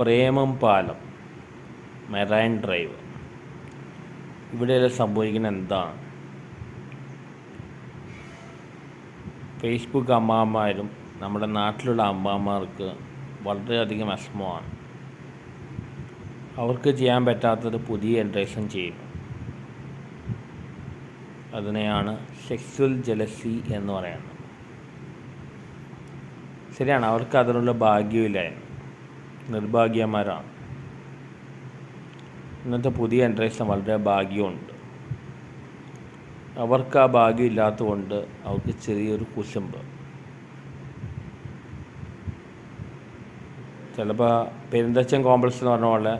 പ്രേമം പാലം marine drive. ഇവിടെയെല്ലാം സംഭവിക്കുന്നത് എന്താണ്? ഫേസ്ബുക്ക് അമ്മാമാരും നമ്മുടെ നാട്ടിലുള്ള അമ്മാമാർക്ക് വളരെയധികം വിഷമമാണ്. അവർക്ക് ചെയ്യാൻ പറ്റാത്തത് പുതിയ ജനറേഷൻ ചെയ്യും അതിനെയാണ് സെക്സ്വൽ ജലസി എന്ന് പറയുന്നത്. ശരിയാണ് അവർക്ക് അതിനുള്ള ഭാഗ്യമില്ലായിരുന്നു നിർഭാഗ്യന്മാരാണ് ഇന്നത്തെ പുതിയ ജനറേഷൻ വളരെ ഭാഗ്യമുണ്ട്. അവർക്ക് ആ ഭാഗ്യം ഇല്ലാത്തതുകൊണ്ട് അവർക്ക് ചെറിയൊരു കുശുമ്പ്. ചിലപ്പോൾ പെരുന്തച്ചൻ കോംപ്ലക്സ് എന്ന് പറഞ്ഞ പോലെ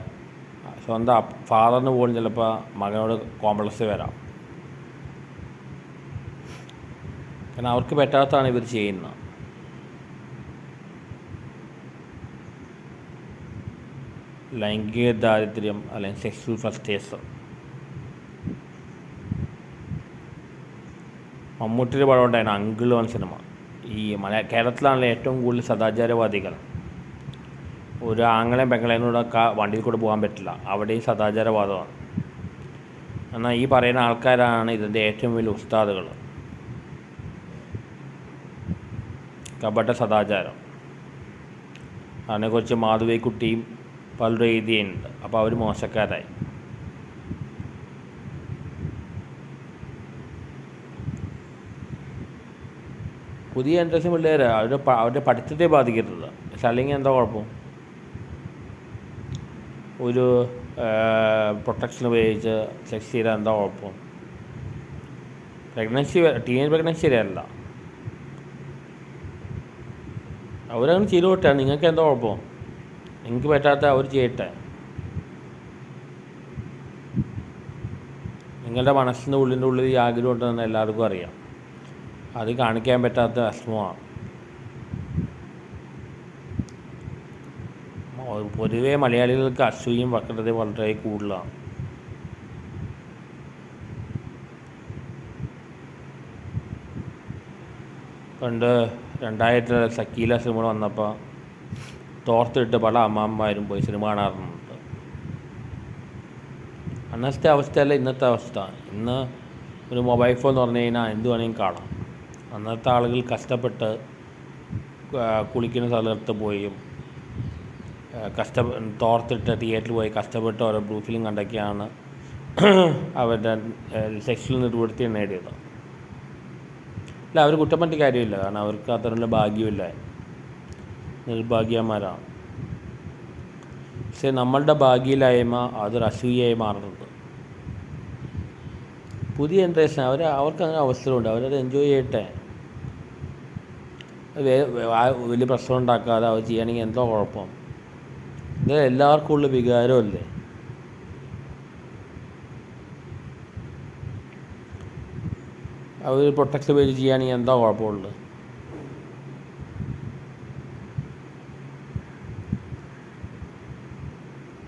സ്വന്തം ഫാദറിന് പോലും ചിലപ്പോൾ മകനോട് കോംപ്ലക്സ് വരാം. കാരണം അവർക്ക് പറ്റാത്തതാണ് ഇവർ ചെയ്യുന്നത്. ലൈംഗിക ദാരിദ്ര്യം അല്ലെങ്കിൽ സെക്സ്വൽ ഫസ്റ്റേഴ്സ് മമ്മൂട്ടിയുടെ പടം ഉണ്ടായിരുന്നു അങ്കിൾ വൺ സിനിമ. ഈ മല കേരളത്തിലാണല്ലോ ഏറ്റവും കൂടുതൽ സദാചാരവാദികൾ. ഒരു ആങ്ങളെയും പെങ്ങളെയും കൂടെ വണ്ടിയിൽ കൂടെ പോകാൻ പറ്റില്ല. അവിടെയും സദാചാരവാദമാണ്. എന്നാൽ ഈ പറയുന്ന ആൾക്കാരാണ് ഇതിന്റെ ഏറ്റവും വലിയ ഉസ്താദുകൾ. കപട സദാചാരം. അതിനെക്കുറിച്ച് മാധവിക്കുട്ടിയും പലരും എഴുതിയുണ്ട് അപ്പോൾ അവർ മോശക്കാരായി. പുതിയ ജനറേഷൻ പിള്ളേർ അവരുടെ അവരുടെ പഠിത്തത്തെ ബാധിക്കരുത്. പക്ഷെ അല്ലെങ്കിൽ എന്താ കുഴപ്പം? ഒരു പ്രൊട്ടക്ഷൻ ഉപയോഗിച്ച് സെക്സ് ചെയ്താൽ എന്താ കുഴപ്പം? പ്രഗ്നൻസി ടീനേജ് പ്രഗ്നൻസി ശരിയല്ല അവരങ്ങനെ ചെയ്തു കൊട്ടാണ് നിങ്ങൾക്ക് എന്താ കുഴപ്പം? നിങ്ങൾക്ക് പറ്റാത്ത അവർ ചെയ്യട്ടെ? നിങ്ങളുടെ മനസ്സിന്റെ ഉള്ളിന്റെ ഉള്ളിൽ ഈ ആഗ്രഹം ഉണ്ടെന്ന് എല്ലാവർക്കും അറിയാം. അത് കാണിക്കാൻ പറ്റാത്ത അസുഖമാണ് പൊതുവേ മലയാളികൾക്ക് അസൂയും വക്രതയും വളരെ കൂടുതലാണ്. പണ്ട് രണ്ടായിരത്തി സക്കീല സിനിമ വന്നപ്പോൾ തോർത്തിട്ട് പല അമ്മാമ്മമാരും പോയി സിനിമ കാണാറുണ്ട്. അന്നത്തെ അവസ്ഥയല്ല ഇന്നത്തെ അവസ്ഥ. ഇന്ന് ഒരു മൊബൈൽ ഫോൺ എന്ന് പറഞ്ഞു കഴിഞ്ഞാൽ എന്ത് വേണമെങ്കിലും കാണാം. അന്നത്തെ ആളുകൾ കഷ്ടപ്പെട്ട് കുളിക്കുന്ന സ്ഥലത്ത് പോയും കഷ്ട തോർത്തിട്ട് തിയേറ്ററിൽ പോയി കഷ്ടപ്പെട്ട് ഓരോ ബ്ലൂ ഫിലിം കണ്ടൊക്കെയാണ് അവരുടെ സെക്ഷൽ നിർവൃത്തി നേടിയത്. അല്ല അവർ കുറ്റം പറ്റി കാര്യമില്ല. കാരണം അവർക്ക് അത്തരമുള്ള ഭാഗ്യമില്ല നിർഭാഗ്യന്മാരാണ് പക്ഷെ നമ്മളുടെ ഭാഗ്യയിലായ്മ അതൊരു അസൂയയായി മാറുന്നുണ്ട്. പുതിയ ജനറേഷൻ അവർ അവർക്ക് അങ്ങനെ അവസരമുണ്ട്. അവരത് എൻജോയ് ചെയ്യട്ടെ. വലിയ പ്രശ്നം ഉണ്ടാക്കാതെ അവർ ചെയ്യണമെങ്കിൽ എന്തോ കുഴപ്പം. ഇത് എല്ലാവർക്കും ഉള്ള വികാരമല്ലേ അവർ പ്രൊട്ടക്ട് പേജ് ചെയ്യുകയാണെങ്കിൽ എന്താ കുഴപ്പമുള്ളത്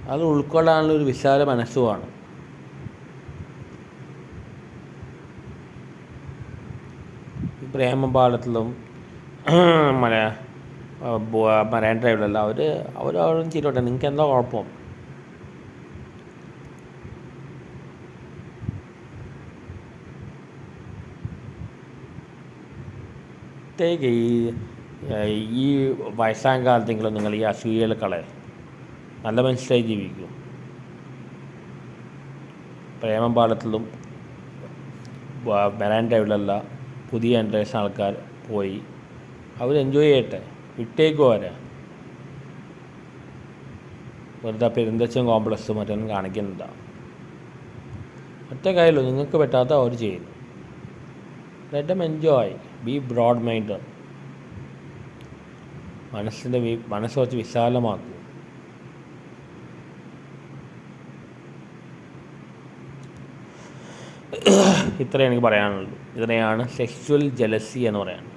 അത് ഉൾക്കൊള്ളാനുള്ള ഒരു വിശാല മനസ്സുമാണ്. പ്രേമപാലത്തിലും മല മറൈൻ ഡ്രൈവിലല്ല അവർ അവരവരും അവരും ചെയ്തോട്ടെ നിങ്ങൾക്ക് എന്താ കുഴപ്പം ഈ ഈ വയസ്സാം കാലത്തെങ്കിലും നിങ്ങൾ ഈ അസൂയകൾ കളയ നല്ല മനുഷ്യരായി ജീവിക്കൂ. പ്രേമം പാടത്തിലും മെറാൻ ഡ്രൈവിലല്ല പുതിയ ജനറേഷൻ ആൾക്കാർ പോയി. അവർ എൻജോയ് ചെയ്യട്ടെ വിട്ടേക്കും അവരെ വെറുതെ പെരുന്തച്ചൻ കോംപ്ലക്സ് മറ്റൊന്നും കാണിക്കുന്നില്ല. ഒറ്റ കാര്യമല്ലോ നിങ്ങൾക്ക് പറ്റാത്ത അവർ ചെയ്യുന്നു. Let em enjoy be broad mind മനസ്സിന്റെ മനസ്സ് കുറച്ച് വിശാലമാക്കൂ ഇത്രയേ എനിക്ക് പറയാനുള്ളൂ. ഇതിനെയാണ് സെക്സ്വൽ ജലസി എന്ന് പറയുന്നത്